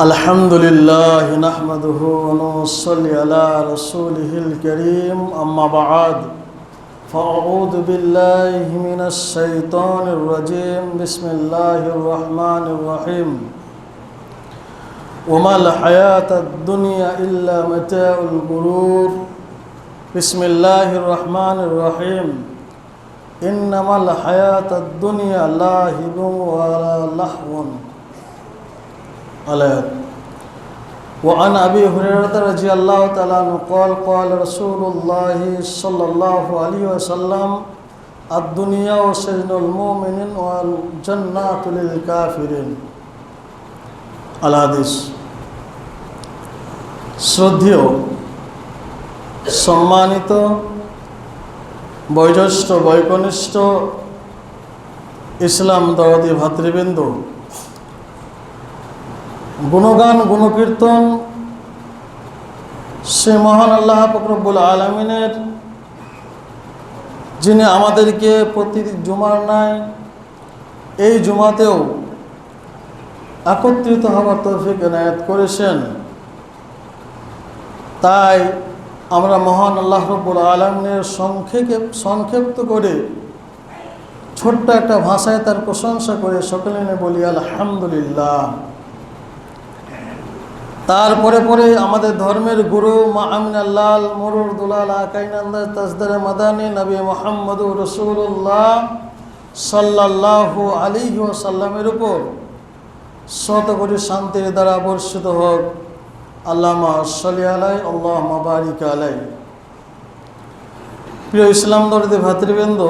الحمد لله نحمده ونصلي على رسوله الكريم أما بعد فأعوذ بالله من الشيطان الرجيم بسم الله الرحمن الرحيم. وما الحياة الدنيا إلا متاع الغرور. بسم الله الرحمن الرحيم. إنما الحياة الدنيا لاهب ولا لهو. الآيات وعن أبي هريرة رضي الله تعالى عنه قال قال رسول الله صلى الله عليه وسلم الدنيا سجن المؤمن والجنات للكافرين الحديث শ্রদ্ধেয় সম্মানিত বয়োজ্যেষ্ঠ বৈকনিষ্ঠ ইসলাম দরদি ভাতৃবৃন্দ গুণগান, গুণকীর্তন, সে মহান আল্লাহ ফকরবুল আলমিনের, যিনি আমাদেরকে প্রতি জুমার নাই এই জুমাতেও একত্রিত হওয়ার তৌফিক এনায়ত করেছেন। তাই আমরা মহান আল্লাহ রব্বুল আলমিনের সংক্ষেপে, সংক্ষিপ্ত করে ছোট্ট একটা ভাষায় তার প্রশংসা করে সকলে বলি, আলহামদুলিল্লাহ। তারপরে পরে আমাদের ধর্মের গুরু মা আমিন আল্লাহ মরুর দুলাল, আকাইনান্দ, তাজদারে মাদানী, নবী মোহাম্মদ রসুল্লাহ সাল্লাহ আলী সাল্লামের উপর শত কোটি শান্তির দ্বারা বর্ষিত হোক। আল্লামা সলি আলাই আল্লাহ বারিক আলাই প্রিয় ইসলাম দরদি ভাতৃবৃন্দ,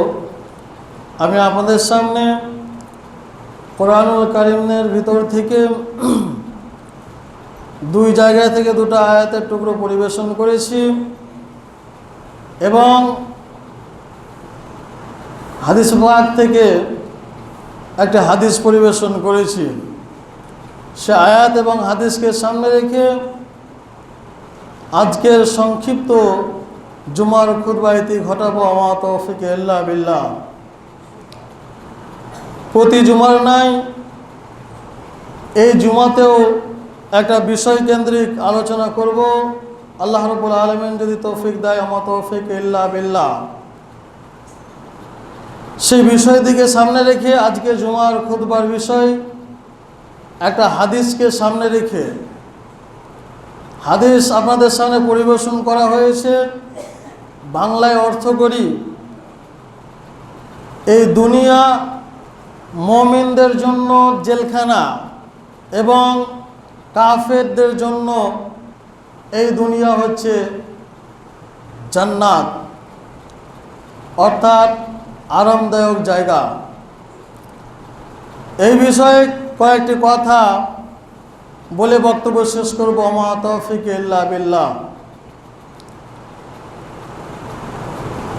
আমি আপনাদের সামনে কোরআনুল কারিমের ভিতর থেকে দুই জায়গা থেকে দুটো আয়াতের টুকরো পরিবেশন করেছি এবং হাদিস বাগ থেকে একটা হাদিস পরিবেশন করেছি। সে আয়াত এবং হাদিসকে সামনে রেখে আজকের সংক্ষিপ্ত জুমার খুদবাইতি ঘটাবো আমার তৌফিকে আল্লাহ বিল্লাহ। প্রতি জুমার নাই, এই জুমাতেও একটা বিষয় কেন্দ্রিক আলোচনা করব। আল্লাহ রবুল আলমিন যদি তৌফিক দেয় আমার তৌফিক ইল্লা বিল্লাহ। সেই বিষয় দিকে সামনে রেখে আজকে জুমার খুদবার বিষয়, একটা হাদিসকে সামনে রেখে। হাদিস আপনাদের সামনে পরিবেশন করা হয়েছে। বাংলায় অর্থ করি, এই দুনিয়া মমিনদের জন্য জেলখানা এবং কাফেরদের জন্য এই দুনিয়া হচ্ছে জান্নাত। অর্থাৎ আরামদায়ক জায়গা। এই বিষয়ে কয়েকটি কথা বলে বক্তব্য শেষ করব। আমা তৌফিক ইল্লা বিল্লাহ।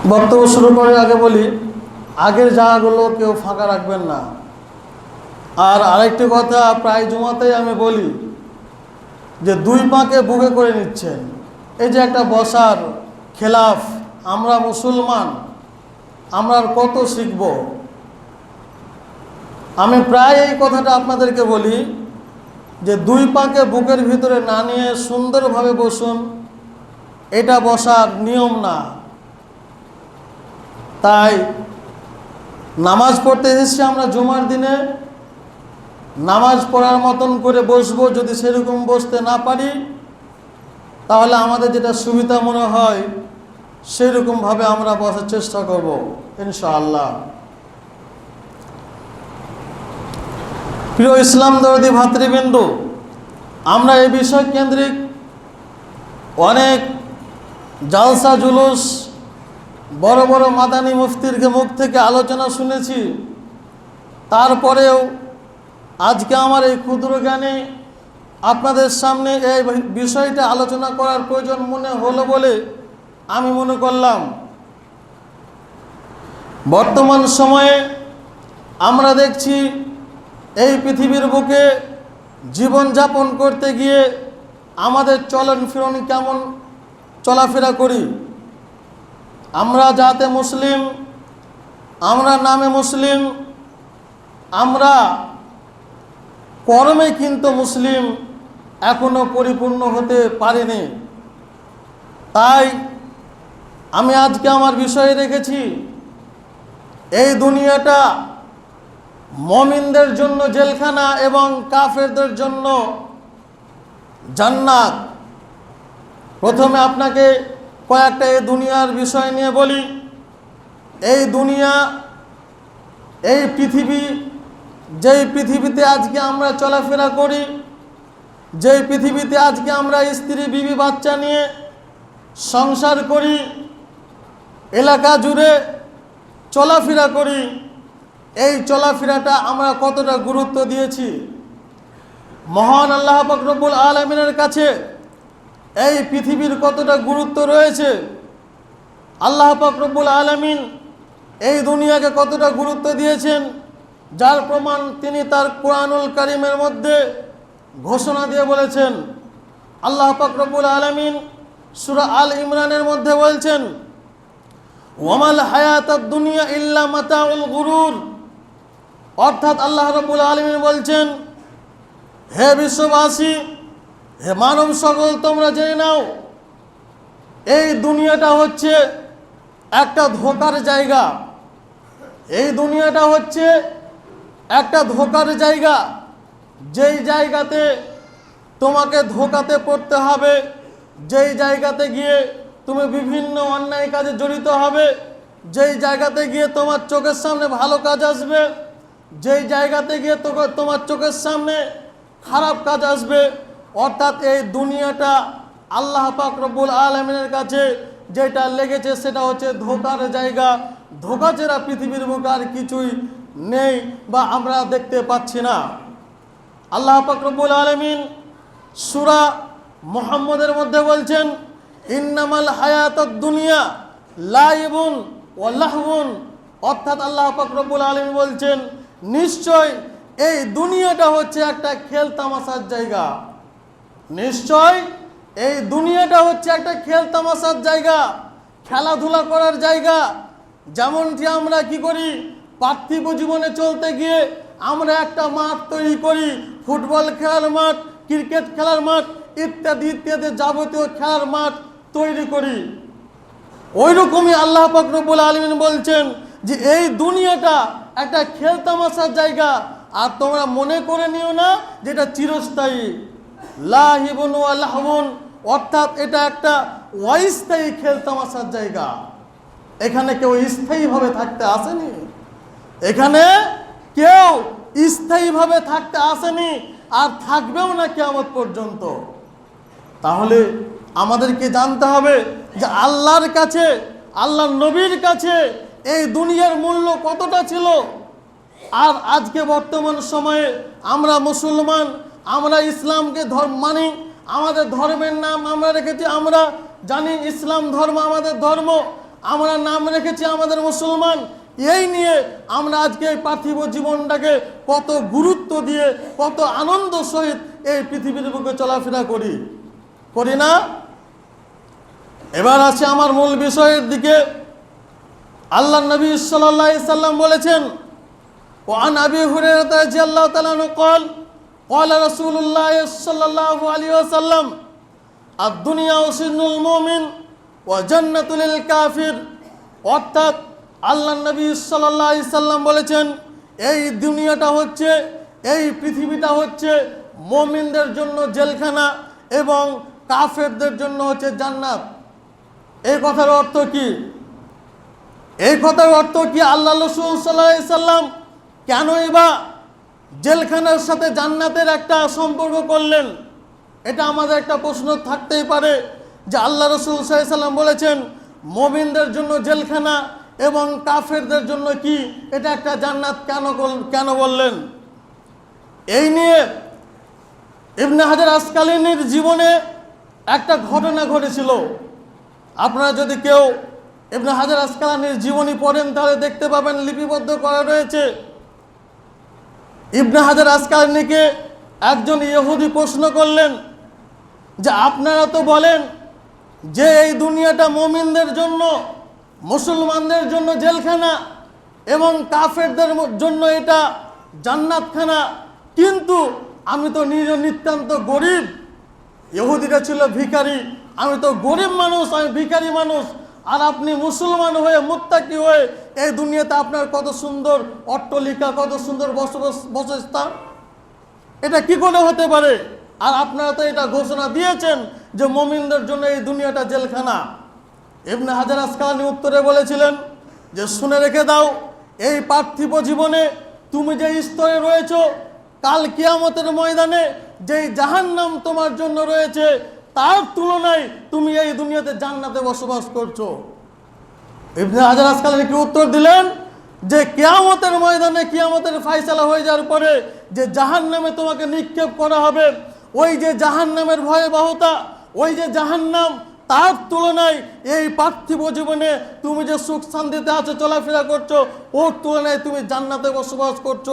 বক্তব্য শুরু করার আগে বলি, আগের জায়গাগুলো কেউ ফাঁকা রাখবেন না। আর আরেকটি কথা প্রায় জমাতেই আমি বলি যে দুই পাকে বুকে করে নিচ্ছেন এই যে একটা বসার খেলাফ, আমরা মুসলমান, আমরা আর কত শিখব? আমি প্রায় এই কথাটা আপনাদেরকে বলি, যে দুই পাকে বুকের ভিতরে না নিয়ে সুন্দরভাবে বসুন, এটা বসার নিয়ম না। তাই নামাজ পড়তে এসেছি আমরা জুমার দিনে নামাজ পড়ার মতন করে বসবো যদি সেরকম বসতে না পারি, তাহলে আমাদের যেটা সুবিধা মনে হয় সেরকমভাবে আমরা বসার চেষ্টা করব, ইনশাআল্লাহ। প্রিয় ইসলাম দরদি ভাতৃবৃন্দ, আমরা এই বিষয় কেন্দ্রিক অনেক জালসা জুলুস, বড় বড় মাদানী মুফতির মুখ থেকে আলোচনা শুনেছি, তারপরেও আজকে আমার এই ক্ষুদ্র জ্ঞানে আপনাদের সামনে এই বিষয়টা আলোচনা করার প্রয়োজন মনে হলো বলে আমি মনে করলাম। বর্তমান সময়ে আমরা দেখছি এই পৃথিবীর বুকে জীবনযাপন করতে গিয়ে আমাদের চলন ফিরন কেমন চলাফেরা করি। আমরা যাতে মুসলিম, আমরা নামে মুসলিম, আমরা কর্মে কিন্তু মুসলিম এখনও পরিপূর্ণ হতে পারেনি। তাই আমি আজকে আমার বিষয়ে রেখেছি, এই দুনিয়াটা মমিনদের জন্য জেলখানা এবং কাফেরদের জন্য জান্নাত। প্রথমে আপনাকে কয়েকটা এই দুনিয়ার বিষয় নিয়ে বলি। এই দুনিয়া, এই পৃথিবী যেই পৃথিবীতে আজকে আমরা চলাফেরা করি, যেই পৃথিবীতে আজকে আমরা স্ত্রী, বিবি, বাচ্চা নিয়ে সংসার করি, এলাকা জুড়ে চলাফেরা করি, এই চলাফেরাটা আমরা কতটা গুরুত্ব দিয়েছি? মহান আল্লাহ ফকরবুল আলমিনের কাছে এই পৃথিবীর কতটা গুরুত্ব রয়েছে? আল্লাহ ফকরবুল আলমিন এই দুনিয়াকে কতটা গুরুত্ব দিয়েছেন? যার প্রমাণ তিনি তার কোরআনুল করিমের মধ্যে ঘোষণা দিয়ে বলেছেন। আল্লাহ ফকরবুল আলমিন সুরা আল ইমরানের মধ্যে বলছেন, ওয়ামাল হায়াত দুনিয়া ইল্লা মাতাউল গুরুর। অর্থাৎ আল্লাহ রবুল আলমিন বলছেন, হে বিশ্ববাসী, হে মানব সকল, তোমরা জেনে নাও, এই দুনিয়াটা হচ্ছে একটা ধোকার জায়গা। এই দুনিয়াটা হচ্ছে একটা ধোকার জায়গা। যেই জায়গাতে তোমাকে ধোকাতে পড়তে হবে, যেই জায়গাতে গিয়ে তুমি বিভিন্ন অন্যায় কাজে জড়িত হবে, যেই জায়গাতে গিয়ে তোমার চোখের সামনে ভালো কাজ আসবে, যেই জায়গাতে গিয়ে তোমার চোখের সামনে খারাপ কাজ আসবে, অর্থাৎ এই দুনিয়াটা আল্লাহ পাক রব্বুল আলমিনের কাছে যেটা লেগেছে সেটা হচ্ছে ধোকার জায়গা। ধোকা চেরা পৃথিবীর বুকে আর কিছুই নেই বা আমরা দেখতে পাচ্ছি না। আল্লাহ পাক রব্বুল আলমিন সুরা মোহাম্মদের মধ্যে বলছেন, ইন্নামাল হায়াত দুনিয়া লাইবুন ও লাহবুন অর্থাৎ আল্লাহ পাক রব্বুল আলমী বলছেন, নিশ্চয় এই দুনিয়াটা হচ্ছে একটা খেল তামাশার জায়গা। নিশ্চয় এই দুনিয়াটা হচ্ছে একটা খেল তামাশার জায়গা, খেলাধুলা করার জায়গা। যেমনটি আমরা কি করি পার্থিব জীবনে চলতে গিয়ে আমরা একটা মাঠ তৈরি করি, ফুটবল খেলার মাঠ, ক্রিকেট খেলার মাঠ, ইত্যাদি ইত্যাদি যাবতীয় খেলার মাঠ তৈরি করি। ওই রকমই আল্লাহ পাকরবুল আলমিন বলছেন যে, এই দুনিয়াটা একটা খেল তামাশার জায়গা। আর তোমরা মনে করে নিও না যে এটা চিরস্থায়ী। লাহিবুন আল্লাহবুন অর্থাৎ এটা একটা অস্থায়ী খেল তামাশার জায়গা। এখানে কেউ স্থায়ীভাবে থাকতে আসেনি? এখানে কেউ স্থায়ীভাবে থাকতে আসেনি আর থাকবেও না কেমন পর্যন্ত। তাহলে আমাদেরকে জানতে হবে যে আল্লাহর কাছে, আল্লাহর নবীর কাছে এই দুনিয়ার মূল্য কতটা ছিল? আর আজকে বর্তমান সময়ে আমরা মুসলমান, আমরা ইসলামকে ধর্ম মানি, আমাদের ধর্মের নাম আমরা রেখেছি আমরা, জানি ইসলাম ধর্ম আমাদের ধর্ম, আমরা নাম রেখেছি আমাদের মুসলমান এই নিয়ে আমরা আজকে এই পার্থিব জীবনটাকে কত গুরুত্ব দিয়ে কত আনন্দ সহিত এই পৃথিবীর বুকে চলাফেরা করি করি না এবার আছে আমার মূল বিষয়ের দিকে আল্লাহ নবী সাল্লাহ সাল্লাম বলেছেন ও আন আবি হুরায়রা রাদিয়াল্লাহু তাআলা আনহু قال قال رسول الله صلى الله عليه وسلم الدنيا سجن المؤمن وجنة للكافر অর্থাৎ আল্লাহ নবী সাল্লাম বলেছেন, এই দুনিয়াটা হচ্ছে, এই পৃথিবীটা হচ্ছে মমিনদের জন্য জেলখানা এবং কাফেরদের জন্য হচ্ছে জান্নাত। এই কথার অর্থ কি? এই কথার অর্থ কি আল্লাহ রসুল সাল্লাহ সাল্লাম কেনই বা জেলখানার সাথে জান্নাতের একটা সম্পর্ক করলেন? এটা আমাদের একটা প্রশ্ন থাকতেই পারে যে আল্লাহ রসুল সাল্লাম বলেছেন, মমিনদের জন্য জেলখানা এবং কাফেরদের জন্য কি? এটা একটা জান্নাত কেন কেন বললেন? এই নিয়ে ইবনে হাজার আসকালিনীর জীবনে একটা ঘটনা ঘটেছিল। আপনারা যদি কেউ ইবনে হাজার আসকালানির জীবনী পড়েন, তাহলে দেখতে পাবেন লিপিবদ্ধ করা রয়েছে। ইবনে হাজার আসকালানিকে একজন ইহুদি প্রশ্ন করলেন যে, আপনারা তো বলেন যে, এই দুনিয়াটা মমিনদের জন্য মুসলমানদের জন্য জেলখানা এবং কাফেরদের জন্য এটা জান্নাতখানা। কিন্তু আমি তো নিজ নিতান্ত গরিব। ইহুদিরা ছিল ভিখারি। আমি তো গরিব মানুষ, আমি ভিখারি মানুষ। আর আপনি মুসলমান হয়ে মুত্তাকি হয়ে এই দুনিয়াতে আপনার কত সুন্দর অট্টলিকা, কত সুন্দর বসবাস, বসস্থান। এটা কি করে হতে পারে? আর আপনারা তো এটা ঘোষণা দিয়েছেন যে মমিনদের জন্য এই দুনিয়াটা জেলখানা। ইবনে হাজার আসকালানি উত্তরে বলেছিলেন যে, শুনে রেখে দাও, এই পার্থিব জীবনে তুমি যে স্তরে রয়েছো, কাল কিয়ামতের ময়দানে যেই জাহান্নাম তোমার জন্য রয়েছে, তার তুলনায় তুমি এই দুনিয়াতে জান্নাতে বসবাস করছ। ইবনে হাজার আসকালানি কি উত্তর দিলেন? যে, কিয়ামতের ময়দানে কিয়ামতের ফাইসালা হয়ে যাওয়ার পরে যে জাহান নামে তোমাকে নিক্ষেপ করা হবে, ওই যে জাহান নামের ভয়াবহতা, ওই যে জাহান্নাম তার তুলনায় এই পার্থিব জীবনে তুমি যে সুখ শান্তিতে আছো, চলাফেরা করছ, ওর তুলনায় তুমি জান্নাতে বসবাস করছ।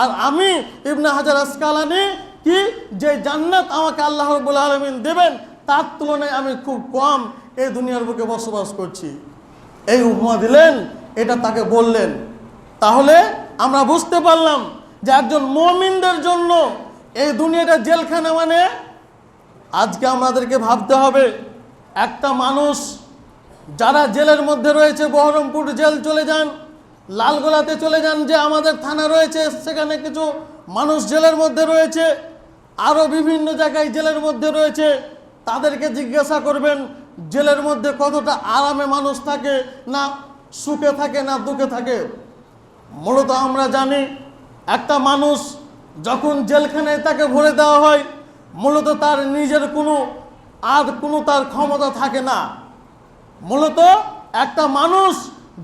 আর আমি ইবনে হাজার আসকালানি কি? যে জান্নাত আমাকে আল্লাহ রবুল আলমিন দেবেন, তার তুলনায় আমি খুব কম এই দুনিয়ার বুকে বসবাস করছি। এই উপমা দিলেন, এটা তাকে বললেন। তাহলে আমরা বুঝতে পারলাম যে একজন মমিনদের জন্য এই দুনিয়াটা জেলখানা মানে? আজকে আমাদেরকে ভাবতে হবে একটা মানুষ যারা জেলের মধ্যে রয়েছে, বহরমপুর জেল চলে যান, লালগোলাতে চলে যান, যে আমাদের থানা রয়েছে, সেখানে কিছু মানুষ জেলের মধ্যে রয়েছে আরও বিভিন্ন জায়গায় জেলের মধ্যে রয়েছে, তাদেরকে জিজ্ঞাসা করবেন, জেলের মধ্যে কতটা আরামে মানুষ থাকে, না সুখে থাকে, না দুঃখে থাকে। মূলত আমরা জানি, একটা মানুষ যখন জেলখানায় তাকে ভরে দেওয়া হয়, মূলত তার নিজের কোনো আর কোনো তার ক্ষমতা থাকে না। মূলত একটা মানুষ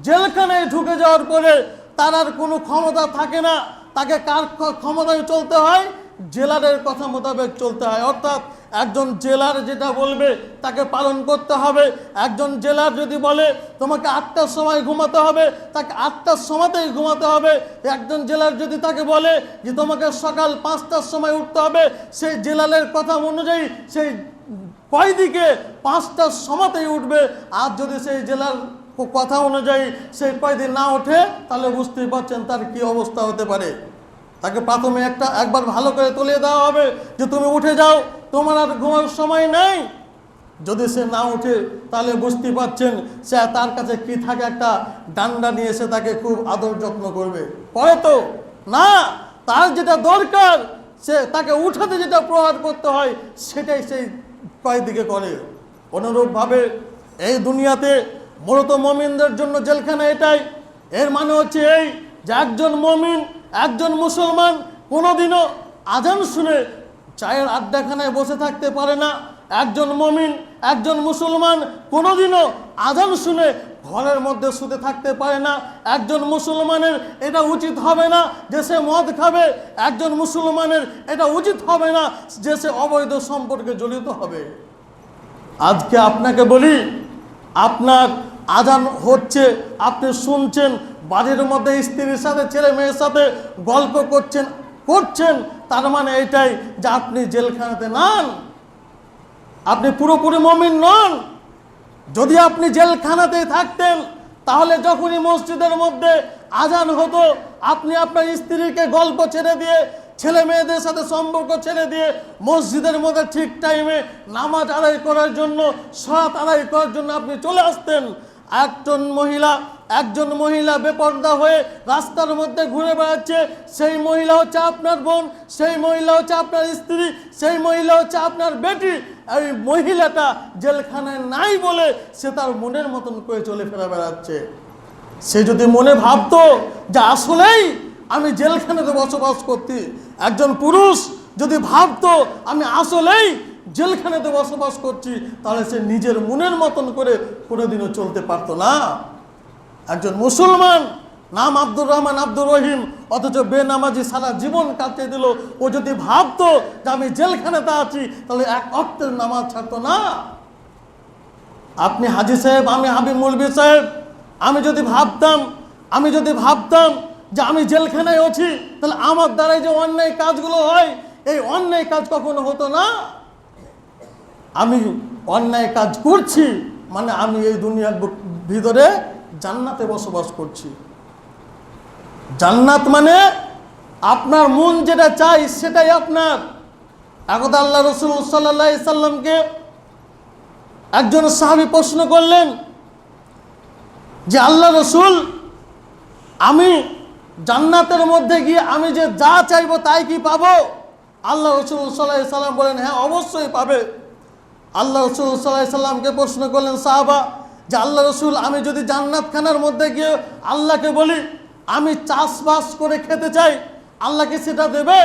জেলখানায় ঢুকে যাওয়ার পরে তার আর কোনো ক্ষমতা থাকে না। তাকে কার ক্ষমতায় চলতে হয়? জেলারের কথা মোতাবেক চলতে হয়। অর্থাৎ একজন জেলার যেটা বলবে তাকে পালন করতে হবে। একজন জেলার যদি বলে, তোমাকে আটটার সময় ঘুমাতে হবে, তাকে আটটার সময়তেই ঘুমাতে হবে। একজন জেলার যদি তাকে বলে যে, তোমাকে সকাল পাঁচটার সময় উঠতে হবে, সেই জেলারের কথা অনুযায়ী সেই কয়দিকে পাঁচটার সময়তেই উঠবে? আর যদি সেই জেলার কথা অনুযায়ী সেই কয়দিন না ওঠে, তাহলে বুঝতেই পারছেন তার কি অবস্থা হতে পারে। তাকে প্রথমে একটা একবার ভালো করে তুলে দেওয়া হবে যে তুমি উঠে যাও, তোমার আর ঘুমার সময় নেই। যদি সে না উঠে তাহলে বুঝতে পারছেন সে তার কাছে কি থাকে একটা ডান্ডা নিয়ে এসে তাকে খুব আদর যত্ন করবে। পরে তো? না, তার যেটা দরকার, সে তাকে উঠাতে যেটা প্রহার করতে হয়, সেটাই সেই কয়েকদিকে করে। অনুরূপভাবে এই দুনিয়াতে মূলত মমিনদের জন্য জেলখানা এটাই। এর মানে হচ্ছে এই যে একজন মমিন, একজন মুসলমান কোনোদিনও আজান শুনে চায়ের আড্ডাখানায় বসে থাকতে পারে না। একজন মমিন, একজন মুসলমান কোনোদিনও আজান শুনে ঘরের মধ্যে শুতে থাকতে পারে না। একজন মুসলমানের এটা উচিত হবে না যে সে মদ খাবে। একজন মুসলমানের এটা উচিত হবে না যে সে অবৈধ সম্পর্কে জড়িত হবে। আজকে আপনাকে বলি, আপনার আজান হচ্ছে, আপনি শুনছেন, বাড়ির মধ্যে স্ত্রীর সাথে, ছেলে মেয়ের সাথে গল্প করছেন করছেন, তার মানে এটাই যে আপনি জেলখানাতে নান। আপনি পুরোপুরি মমিন নন। যদি আপনি জেলখানাতে থাকতেন, তাহলে যখনই মসজিদের মধ্যে আজান হতো, আপনি আপনার স্ত্রীকে গল্প ছেড়ে দিয়ে, ছেলে মেয়েদের সাথে সম্পর্ক ছেড়ে দিয়ে মসজিদের মধ্যে ঠিক টাইমে নামাজ আদায় করার জন্য সৎ আদায় করার জন্য আপনি চলে আসতেন। একজন মহিলা একজন মহিলা বেপর্দা হয়ে রাস্তার মধ্যে ঘুরে বেড়াচ্ছে, সেই মহিলা হচ্ছে আপনার বোন, সেই মহিলা হচ্ছে আপনার স্ত্রী, সেই মহিলা হচ্ছে আপনার বেটি। এই মহিলাটা জেলখানায় নাই বলে সে তার মনের মতন করে চলে ফেরা বেড়াচ্ছে। সে যদি মনে ভাবতো যে আসলেই আমি জেলখানাতে বসবাস করতি একজন পুরুষ যদি ভাবতো আমি আসলেই জেলখানাতে বসবাস করছি, তাহলে সে নিজের মনের মতন করে কোনোদিনও চলতে পারতো না। একজন মুসলমান, নাম আব্দুর রহমান আব্দুর রহিম, অথচ বেনামাজি সারা জীবন কাটিয়ে দিল। ও যদি ভাবতো যে আমি জেলখানাতে আছি, তাহলে এক অক্টের নামাজ ছাড়তো না। আপনি হাজি সাহেব, আমি হাবিব মুলবি সাহেব, আমি যদি ভাবতাম, আমি যদি ভাবতাম যে আমি জেলখানায় আছি, তাহলে আমার দ্বারাই যে অন্যায় কাজগুলো হয়, এই অন্যায় কাজ কখনো হতো না। আমি অন্যায় কাজ করছি মানে আমি এই দুনিয়ার ভিতরে জান্নাতে বসবাস করছি। জান্নাত মানে আপনার মন যেটা চাই সেটাই আপনার। একদা আল্লাহ রসুল সাল্লাহ সাল্লামকে একজন সাহাবি প্রশ্ন করলেন যে, আল্লাহ রসুল, আমি জান্নাতের মধ্যে গিয়ে আমি যে যা চাইব তাই কি পাবো? আল্লাহ রসুল সাল্লাহ সাল্লাম বলেন হ্যাঁ অবশ্যই পাবে। আল্লাহ রসুল সাল্লাহ সাল্লামকে প্রশ্ন করলেন, সাহাবা যে আল্লাহ রসুল, আমি যদি জান্নাতখানার মধ্যে গিয়ে আল্লাহকে বলি, আমি চাষবাস করে খেতে চাই আল্লাহকে সেটা দেবে?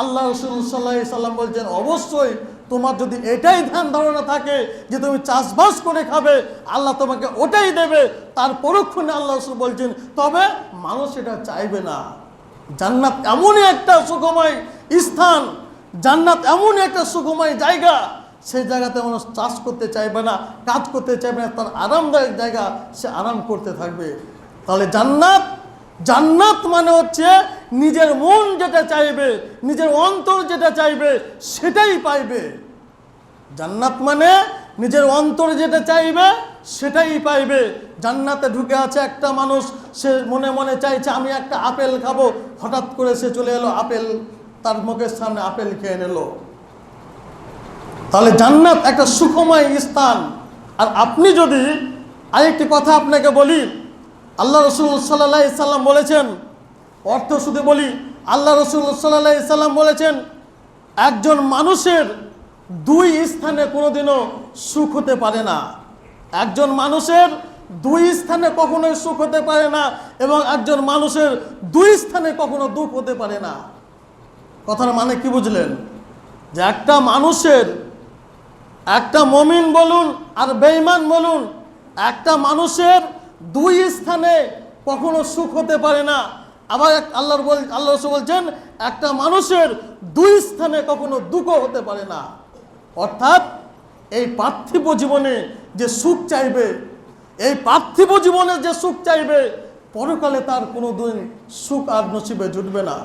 আল্লাহ রসুল সাল্লাহ সাল্লাম বলছেন, অবশ্যই তোমার যদি এটাই ধ্যান ধারণা থাকে যে তুমি চাষবাস করে খাবে, আল্লাহ তোমাকে ওটাই দেবে। তার পরক্ষণে আল্লাহ রসুল বলছেন, তবে মানুষ এটা চাইবে না। জান্নাত এমনই একটা সুখময় স্থান, জান্নাত এমনই একটা সুখময় জায়গা সেই জায়গাতে মানুষ চাষ করতে চাইবে না, কাজ করতে চাইবে না, তার আরামদায়ক জায়গা সে আরাম করতে থাকবে। তাহলে জান্নাত জান্নাত মানে হচ্ছে নিজের মন যেটা চাইবে, নিজের অন্তর যেটা চাইবে, সেটাই পাইবে। জান্নাত মানে নিজের অন্তর যেটা চাইবে, সেটাই পাইবে। জান্নাতে ঢুকে আছে একটা মানুষ, সে মনে মনে চাইছে, আমি একটা আপেল খাব। হঠাৎ করে সে চলে এলো আপেল, তার মুখের সামনে আপেল খেয়ে নিল। তাহলে জান্নাত একটা সুখময় স্থান। আর আপনি যদি আরেকটি কথা আপনাকে বলি, আল্লাহ রসুল সাল্লাহ সাল্লাম বলেছেন, অর্থ শুধু বলি, আল্লাহ রসুল সাল্লাহ সাল্লাম বলেছেন, একজন মানুষের দুই স্থানে কোনোদিনও সুখ হতে পারে না। একজন মানুষের দুই স্থানে কখনোই সুখ হতে পারে না এবং একজন মানুষের দুই স্থানে কখনো দুঃখ হতে পারে না। কথার মানে কি বুঝলেন? যে একটা মানুষের একটা মমিন বলুন আর বেঈমান বলুন, একটা মানুষের দুই স্থানে কখনো সুখ হতে পারে না। আবার এক আল্লাহর বল আল্লাহ রসুল বলছেন, একটা মানুষের দুই স্থানে কখনো দুঃখ হতে পারে না। অর্থাৎ এই পার্থিব জীবনে যে সুখ চাইবে, এই পার্থিব জীবনে যে সুখ চাইবে, পরকালে তার কোনো দিন সুখ আর নসিবে জুটবে না।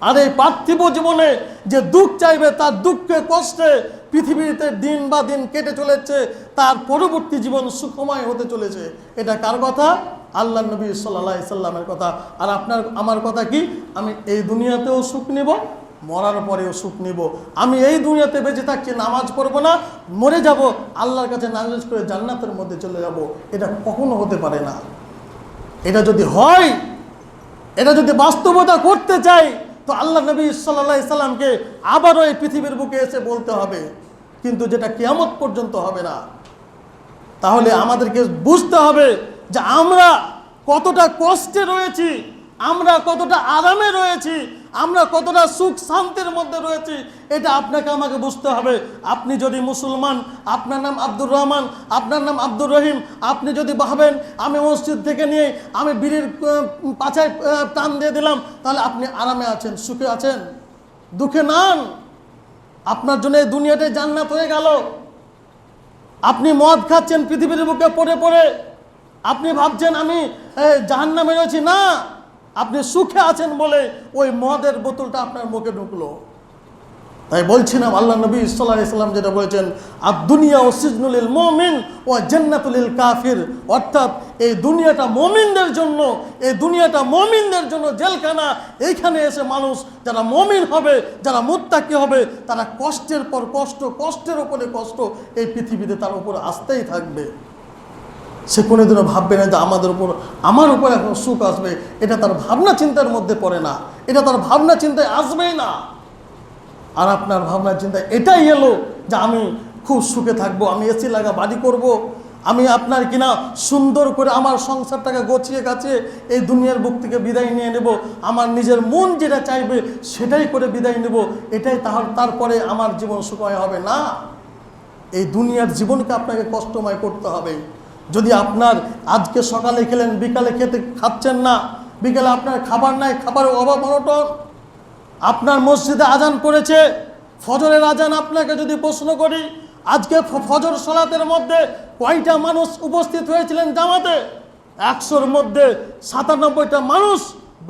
আর এই পার্থিব জীবনে যে দুঃখ চাইবে, তার দুঃখে কষ্টে পৃথিবীতে দিন বা দিন কেটে চলেছে, তার পরবর্তী জীবন সুখময় হতে চলেছে। এটা কার কথা? আল্লাহ নবী সাল্লাহ সাল্লামের কথা। আর আপনার, আমার কথা কি? আমি এই দুনিয়াতেও সুখ নিব, মরার পরেও সুখ নিব। আমি এই দুনিয়াতে বেঁচে থাকছি, নামাজ পড়ব না, মরে যাব, আল্লাহর কাছে নামাজ করে জান্নাতের মধ্যে চলে যাব। এটা কখনো হতে পারে না। এটা যদি হয়, এটা যদি বাস্তবতা করতে চাই তো আল্লাহ নবী সাল্লাহ আবারও এই পৃথিবীর বুকে এসে বলতে হবে, কিন্তু যেটা কেয়ামত পর্যন্ত হবে না। তাহলে আমাদেরকে বুঝতে হবে যে আমরা কতটা কষ্টে রয়েছি, আমরা কতটা আরামে রয়েছি আমরা কতটা সুখ শান্তির মধ্যে রয়েছি এটা আপনাকে আমাকে বুঝতে হবে। আপনি যদি মুসলমান আপনার নাম আব্দুর রহমান আপনার নাম আব্দুর রহিম আপনি যদি ভাবেন আমি মসজিদ থেকে নিয়ে আমি আহ, পাছায় টান দিয়ে দিলাম তাহলে আপনি আরামে আছেন সুখে আছেন দুঃখে নান। আপনার জন্য এই দুনিয়াটাই জান্নাত হয়ে গেল। আপনি মদ খাচ্ছেন পৃথিবীর বুকে পড়ে পড়ে। আপনি ভাবছেন আমি জাহান নামে রয়েছি? না। আপনি সুখে আছেন বলে ওই মদের বোতলটা আপনার মুখে ঢুকলো। তাই বলছিলাম আল্লাহ নবী সাল্লাহ ইসলাম যেটা বলেছেন দুনিয়া ও সিজনুলিল মমিন ও জান্নাতুলিল কাফির। অর্থাৎ এই দুনিয়াটা মমিনদের জন্য, এই দুনিয়াটা মমিনদের জন্য জেলখানা। এইখানে এসে মানুষ যারা মমিন হবে, যারা মুত্তাকি হবে, তারা কষ্টের পর কষ্ট, কষ্টের ওপরে কষ্ট এই পৃথিবীতে তার উপর আসতেই থাকবে। সে কোনোদিনও ভাববে না যে আমাদের উপর, আমার উপর এখন সুখ আসবে। এটা তার ভাবনা চিন্তার মধ্যে পড়ে না। এটা তার ভাবনা চিন্তায় আসবেই না। আর আপনার ভাবনা চিন্তা এটাই এলো যে আমি খুব সুখে থাকব, আমি এসি লাগা বাড়ি করব। আমি আপনার কিনা সুন্দর করে আমার সংসারটাকে গছিয়ে কাছে এই দুনিয়ার বুক থেকে বিদায় নিয়ে নেব, আমার নিজের মন যেটা চাইবে সেটাই করে বিদায় নেব। এটাই তাহার, তারপরে আমার জীবন সুখময় হবে না। এই দুনিয়ার জীবনকে আপনাকে কষ্টময় করতে হবে। যদি আপনার আজকে সকালে খেলেন, বিকালে খেতে খাচ্ছেন না, বিকালে আপনার খাবার নাই, খাবারের অভাব অনটন, আপনার মসজিদে আজান পড়েছে ফজরের আজান আপনাকে যদি প্রশ্ন করি, আজকে ফজর সলাতের মধ্যে কয়টা মানুষ উপস্থিত হয়েছিলেন জামাতে? একশোর মধ্যে সাতানব্বইটা মানুষ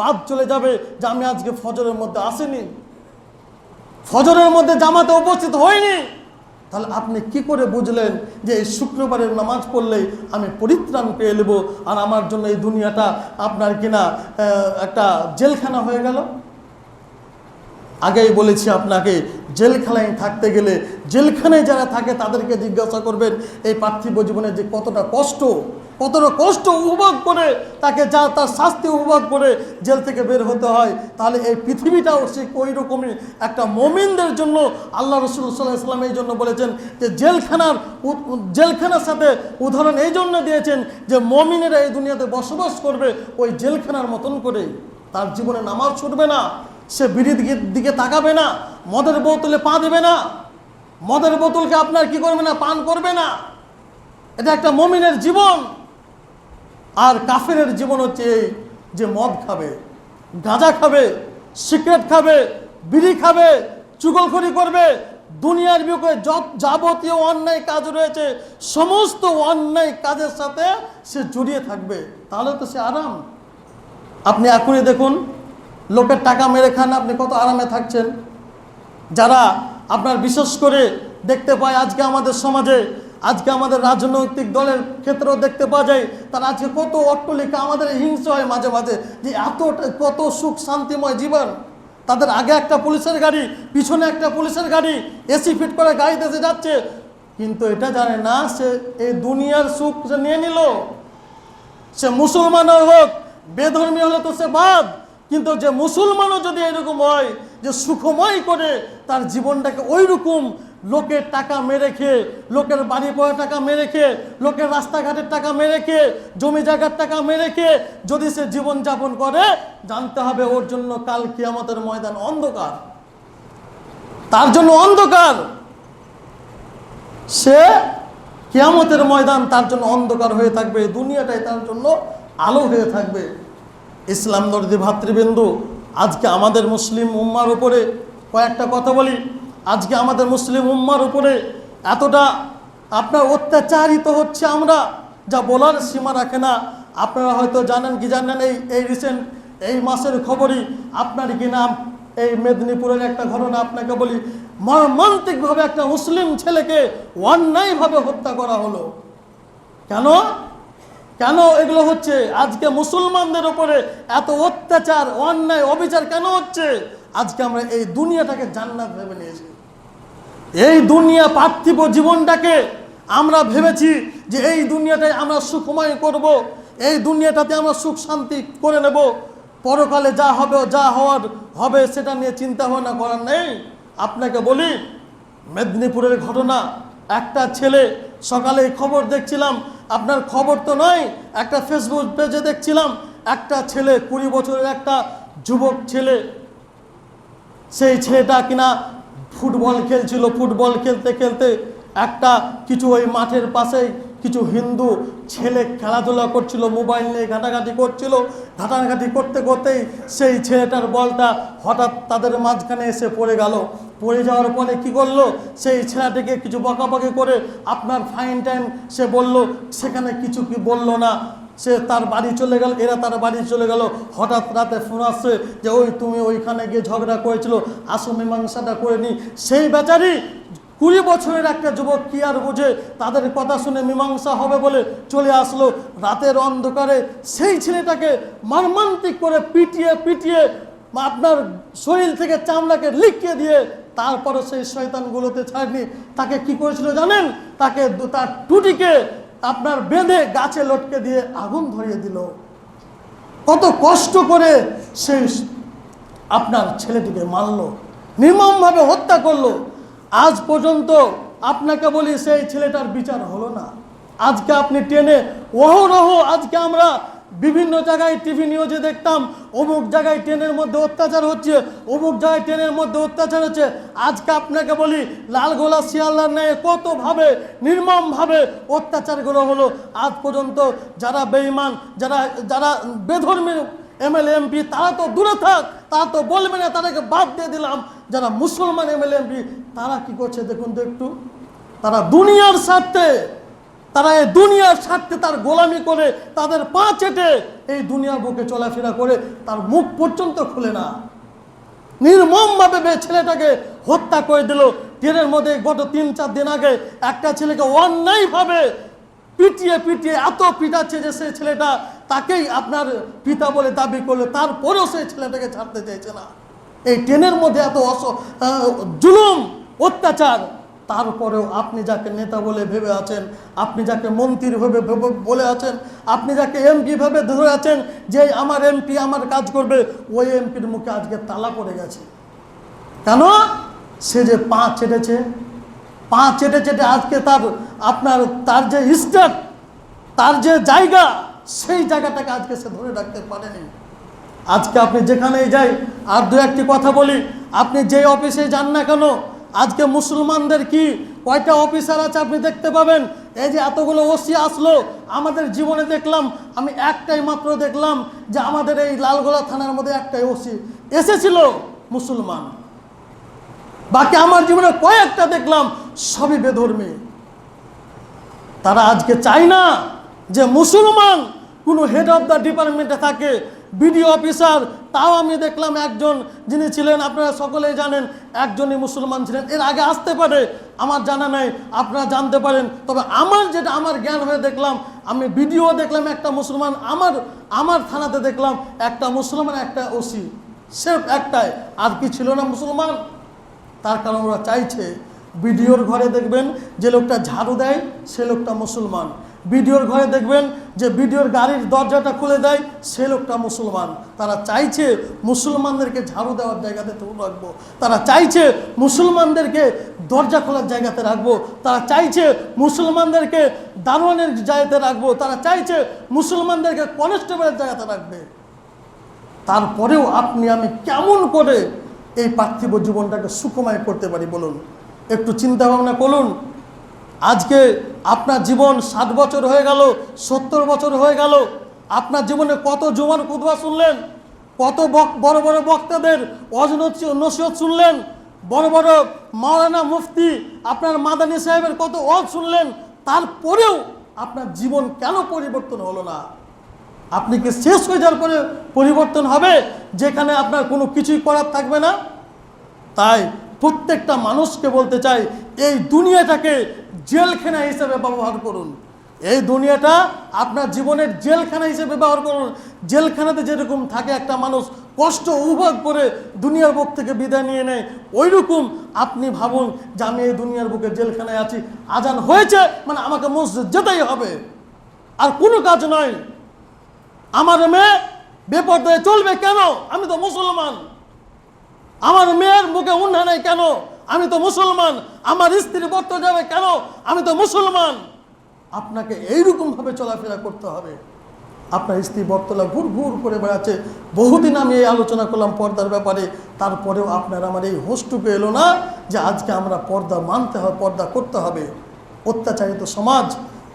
বাদ চলে যাবে যে আমি আজকে ফজরের মধ্যে আসিনি। ফজরের মধ্যে জামাতে উপস্থিত হয়নি তাহলে আপনি কি করে বুঝলেন যে এই শুক্রবারের নামাজ পড়লেই আমি পরিত্রাণ পেয়ে নেব আর আমার জন্য এই দুনিয়াটা আপনার কিনা একটা জেলখানা হয়ে গেল? আগেই বলেছি আপনাকে, জেলখানায় থাকতে গেলে জেলখানায় যারা থাকে তাদেরকে জিজ্ঞাসা করবেন, এই পার্থিব জীবনে যে কতটা কষ্ট কতটা কষ্ট উপভোগ করে, তাকে যা তার শাস্তি উপভোগ করে জেল থেকে বের হতে হয়, তাহলে এই পৃথিবীটাও সে ওই রকমই একটা মমিনদের জন্য আল্লাহ রসুল সাল্লাহ ইসলাম এই জন্য বলেছেন যে জেলখানার জেলখানার সাথে উদাহরণ এই জন্য দিয়েছেন যে মমিনেরা এই দুনিয়াতে বসবাস করবে ওই জেলখানার মতন করে তার জীবনে নামাজ ছুটবে না। সে বিড়ির দিকে তাকাবে না, মদের বোতলে পা দেবে না। মদের বোতলকে আপনার কি করবে না, পান করবে না। এটা একটা মমিনের জীবন। আর কাফেরের জীবন হচ্ছে এই যে মদ খাবে, গাঁজা খাবে, সিগারেট খাবে, বিড়ি খাবে, চুগলখড়ি করবে। দুনিয়ার যত যাবতীয় অন্যায় কাজ রয়েছে, সমস্ত অন্যায় কাজের সাথে সে জড়িয়ে থাকবে। তাহলে তো সে আরাম। আপনি এখনই দেখুন লোকের টাকা মেরে খান, আপনি কত আরামে থাকছেন? যারা আপনার বিশেষ করে দেখতে পায় আজকে আমাদের সমাজে, আজকে আমাদের রাজনৈতিক দলের ক্ষেত্রেও দেখতে পাওয়া যায়, তারা আজকে কত অট্টলিকা আমাদের হিংসা হয় মাঝে মাঝে, যে এত কত সুখ শান্তিময় জীবন। তাদের আগে একটা পুলিশের গাড়ি, পিছনে একটা পুলিশের গাড়ি এসি ফিট করে গাড়িতে সে যাচ্ছে, কিন্তু এটা জানে না, সে এই দুনিয়ার সুখ সে নিয়ে নিল। সে মুসলমান হোক, বেধর্মী হলে তো সে বাদ। কিন্তু যে মুসলমানও যদি এরকম হয়, যে সুখময় করে তার জীবনটাকে ওই রকম লোকের টাকা মেরে খেয়ে, লোকের বাড়ি পড়া টাকা মেরে খেয়ে, লোকের রাস্তাঘাটের টাকা মেরে খেয়ে, জমি জায়গার টাকা মেরে খেয়ে যদি সে জীবনযাপন করে, জানতে হবে ওর জন্য কাল কিয়ামতের ময়দান অন্ধকার। তার জন্য অন্ধকার। সে কিয়ামতের ময়দান তার জন্য অন্ধকার হয়ে থাকবে দুনিয়াটাই তার জন্য আলো হয়ে থাকবে। ইসলাম দর্দি ভাতৃবিন্দু, আজকে আমাদের মুসলিম উম্মার উপরে কয়েকটা কথা বলি। আজকে আমাদের মুসলিম উম্মার উপরে এতটা আপনার অত্যাচারিত হচ্ছে আমরা, যা বলার সীমা রাখে না। আপনারা হয়তো জানেন কি জানেন এই এই রিসেন্ট এই মাসের খবরই আপনার কি নাম? এই মেদিনীপুরের একটা ঘটনা আপনাকে বলি। মর্মান্তিকভাবে একটা মুসলিম ছেলেকে অন্যায়ভাবে হত্যা করা হলো। কেন? কেন এগুলো হচ্ছে? আজকে মুসলমানদের উপরে এত অত্যাচার, অন্যায়, অবিচার কেন হচ্ছে? আজকে আমরা এই দুনিয়াটাকে জান্নাত ভেবে নিয়েছি এই দুনিয়া পার্থিব জীবনটাকে আমরা ভেবেছি যে এই দুনিয়াটাই আমরা সুখময় করব, এই দুনিয়াটাতে আমরা সুখ শান্তি করে নেব। পরকালে যা হবে, যা হওয়ার হবে সেটা নিয়ে চিন্তা ভাবনা করার নেই। আপনাকে বলি, মেদিনীপুরের ঘটনা, একটা ছেলে সকালে খবর দেখছিলাম, আপনার খবর তো নয়, একটা ফেসবুক পেজে দেখছিলাম, একটা ছেলে, কুড়ি বছরের একটা যুবক ছেলে, সেই ছেলেটা কিনা ফুটবল খেলছিল। ফুটবল খেলতে খেলতে একটা কিছু ওই মাঠের পাশে কিছু হিন্দু ছেলে খেলাধুলা করছিল, মোবাইল নিয়ে ঘাটাঘাটি করছিল, ঘাটাঘাটি করতে করতেই সেই ছেলেটার বলটা হঠাৎ তাদের মাঝখানে এসে পড়ে গেল। পড়ে যাওয়ার পরে কি করল? সেই ছেলেটিকে কিছু বকাবকি করে আপনার ফাইন টাইম সে বলল, সেখানে কিছু কি বলল না? সে তার বাড়ি চলে গেল, এরা তার বাড়ি চলে গেল। হঠাৎ রাতে ফোন আসছে যে, ওই তুমি ওইখানে গিয়ে ঝগড়া করেছিল, আসো মীমাংসাটা করে নি সেই বেচারি কুড়ি বছরের একটা যুবক কি আর বুঝে? তাদের কথা শুনে মীমাংসা হবে বলে চলে আসলো। রাতের অন্ধকারে সেই ছেলেটাকে মর্মান্তিক করে পিটিয়ে পিটিয়ে আপনার শরীর থেকে চামড়াকে লিখিয়ে দিয়ে তারপরে সেই শয়তানগুলোতে ছাড়নি। তাকে কি করেছিল জানেন? তাকে তার টুটিকে আপনার বেঁধে গাছে লটকে দিয়ে আগুন ধরিয়ে দিল। কত কষ্ট করে সেই আপনার ছেলেটিকে মারল, নির্মমভাবে হত্যা করল। আজ পর্যন্ত আপনাকে বলি সেই ছেলেটার বিচার হলো না। আজকে আপনি ট্রেনে অহরহ আজকে আমরা বিভিন্ন জায়গায় টিভি নিউজে দেখতাম, অমুক জায়গায় ট্রেনের মধ্যে অত্যাচার হচ্ছে, অমুক জায়গায় ট্রেনের মধ্যে অত্যাচার হচ্ছে। আজকে আপনাকে বলি, লালগোলা শিয়ালদার ন্যায় কতভাবে, নির্মমভাবে অত্যাচারগুলো হলো, আজ পর্যন্ত যারা বেঈমান, যারা যারা বেধর্মী এমএলএ, এমপি, তারা তো দূরে থাক। তারা তো বলবে না, তাদেরকে বাদ দিয়ে দিলাম। যারা মুসলমান এমএলএ তারা কি করছে দেখুন তো একটু। তারা দুনিয়ার স্বার্থে, তারা এই দুনিয়ার স্বার্থে তার গোলামি করে, তাদের পা চেটে এই দুনিয়ার বুকে চলাফেরা করে, তার মুখ পর্যন্ত খুলে না। নির্মমভাবে ছেলেটাকে হত্যা করে দিল। ট্রেনের মধ্যে গত তিন, চার দিন আগে একটা ছেলেকে অন্যায়ভাবে পিটিয়ে পিটিয়ে এত পিটাচ্ছে যে সেই ছেলেটা তাকেই আপনার পিতা বলে দাবি করল, তারপরেও সেই ছেলেটাকে ছাড়তে চাইছে না। এই ট্রেনের মধ্যে এত অস জুলুম, অত্যাচার, তারপরেও আপনি যাকে নেতা বলে ভেবে আছেন, আপনি যাকে মন্ত্রী ভেবে বলে আছেন, আপনি যাকে এমপি ভেবে ধরে আছেন যে আমার এমপি আমার কাজ করবে, ওই এমপির মুখে আজকে তালা পড়ে গেছে। কেন? সে যে পা চেটেছে, পা চেটে চেটে আজকে তার, আপনার, তার যে স্টেট, তার যে জায়গা সেই জায়গাটাকে আজকে সে ধরে রাখতে পারেনি। আজকে আপনি যেখানেই যাই, আর দু একটি কথা বলি, আপনি যে অফিসে যান না কেন, আজকে মুসলমানদের কি কয়টা অফিসার আছে আপনি দেখতে পাবেন? এই যে এতগুলো ওসি আসলো, আমাদের জীবনে দেখলাম, আমি একটাই মাত্র দেখলাম যে আমাদের এই লালগোলা থানার মধ্যে একটাই ওসি এসেছিল মুসলমান। বাকি আমার জীবনে কয়েকটা দেখলাম, সবই বেধর্মী। তারা আজকে চায় না যে মুসলমান কোনো হেড অফ দ্য ডিপার্টমেন্টে থাকে বিডিও অফিসার তাও আমি দেখলাম একজন যিনি ছিলেন, আপনারা সকলেই জানেন, একজনই মুসলমান ছিলেন। এর আগে আসতে পারে, আমার জানা নাই, আপনারা জানতে পারেন। তবে আমার যেটা, আমার জ্ঞান হয়ে দেখলাম, আমি ভিডিও দেখলাম একটা মুসলমান, আমার আমার থানাতে দেখলাম একটা মুসলমান, একটা ওসি। সেফ একটাই, আর কি ছিল না মুসলমান? তার কারণ ওরা চাইছে বিডিওর ঘরে দেখবেন, যে লোকটা ঝাড়ু দেয়, সে লোকটা মুসলমান। বিডিওর ঘরে দেখবেন যে বিডিওর গাড়ির দরজাটা খুলে দেয়, সে লোকটা মুসলমান। তারা চাইছে মুসলমানদেরকে ঝাড়ু দেওয়ার জায়গাতে রাখব। তারা চাইছে মুসলমানদেরকে দরজা খোলার জায়গাতে রাখব। তারা চাইছে মুসলমানদেরকে দারোয়ানের জায়গাতে রাখব। তারা চাইছে মুসলমানদেরকে কনস্টেবলের জায়গাতে রাখবে। তারপরেও আপনি আমি কেমন করে এই পার্থিব জীবনটাকে সুখময় করতে পারি বলুন? একটু চিন্তা ভাবনা করুন। আজকে আপনার জীবন ষাট বছর হয়ে গেল, সত্তর বছর হয়ে গেল। আপনার জীবনে কত জুমার কুদবা শুনলেন? কত বড় বড় বক্তাদের নসিহত শুনলেন? বড় বড় মাওলানা মুফতি আপনার মাদানী সাহেবের কত অজ শুনলেন? তারপরেও আপনার জীবন কেন পরিবর্তন হলো না? আপনি কি শেষ হয়ে যাওয়ার পরে পরিবর্তন হবে, যেখানে আপনার কোনো কিছুই করার থাকবে না? তাই প্রত্যেকটা মানুষকে বলতে চাই, এই দুনিয়াটাকে জেলখানা হিসেবে ব্যবহার করুন। এই দুনিয়াটা আপনার জীবনের জেলখানা হিসেবে ব্যবহার করুন। জেলখানাতে যেরকম থাকে একটা মানুষ কষ্ট উপভোগ করে দুনিয়ার বুক থেকে বিদায় নিয়ে নেয় ওই রকম আপনি ভাবুন যে আমি এই দুনিয়ার বুকে জেলখানায় আছি। আজান হয়েছে মানে আমাকে মসজিদ যেতেই হবে। আর কোনো কাজ নয় আমার মেয়ে বেপর্দায় চলবে কেন? আমি তো মুসলমান। আমার মেয়ের মুখে উন্না নাই কেন? আমি তো মুসলমান, আমার স্ত্রী বর্ত যাবে কেন? আমি তো মুসলমান। আপনাকে এইরকমভাবে চলাফেরা করতে হবে। আপনার স্ত্রী বর্তলা ঘুর ঘুর করে বেড়াচ্ছে। বহুদিন আমি এই আলোচনা করলাম পর্দার ব্যাপারে। তারপরেও আপনার আমার এই হোস্টুকে এলো না যে আজকে আমরা পর্দা মানতে হবে, পর্দা করতে হবে। অত্যাচারিত সমাজ,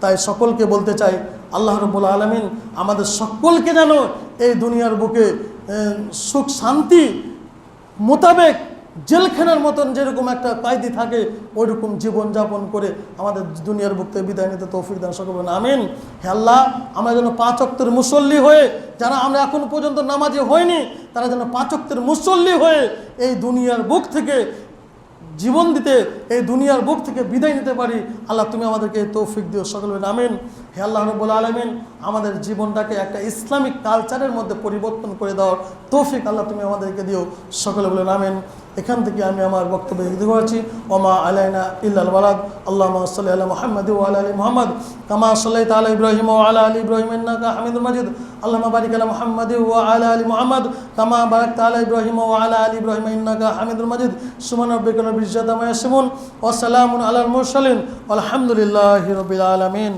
তাই সকলকে বলতে চাই, আল্লাহ রবুল আলমিন আমাদের সকলকে যেন এই দুনিয়ার বুকে সুখ শান্তি মোতাবেক জেলখানার মতন যেরকম একটা কায়দি থাকে, ওইরকম জীবনযাপন করে আমাদের দুনিয়ার বুক থেকে বিদায় নিতে তৌফিক দান সকল আমিন। হে আল্লাহ, আমরা যেন পাঁচ অক্তের মুসল্লি হয়ে, যারা আমরা এখন পর্যন্ত নামাজি হয়নি তারা যেন পাঁচ অক্তের মুসল্লি হয়ে এই দুনিয়ার বুক থেকে জীবন দিতে, এই দুনিয়ার বুক থেকে বিদায় নিতে পারি। আল্লাহ তুমি আমাদেরকে তৌফিক দিও সকল আমিন। হে আল্লাহ রব্বুল আলমিন, আমাদের জীবনটাকে একটা ইসলামিক কালচারের মধ্যে পরিবর্তন করে দেওয়ার তৌফিক আল্লাহ তুমি আমাদেরকে দিও। সকলে বলে নামেন এখান থেকে আমি আমার বক্তব্য দিতে করেছি ওমা আলাইনা ইল্লাল বালাদ আল্লাহ সাল্লি আলা মোহাম্মদ ও আলা আলী মোহাম্মদ। কামা সাল্লাই তালা ইব্রাহিম ও আলা আলী ইব্রাহিম হামিদুল মাজিদ। আল্লাহ বারিক আলা মোহাম্মদ ও আলা আলী মোহাম্মদ। কামা বারাক তালা ইব্রাহিম ও আলা আলী ইব্রাহিম ইন্নাকা হামিদুল মাজিদ। সুমান রব্বিকুল বিজাতামা ইয়াসিমুন ওয়া সালামুন আলাল মুরসালিন। আলহামদুলিল্লাহি রাব্বিল আলামিন।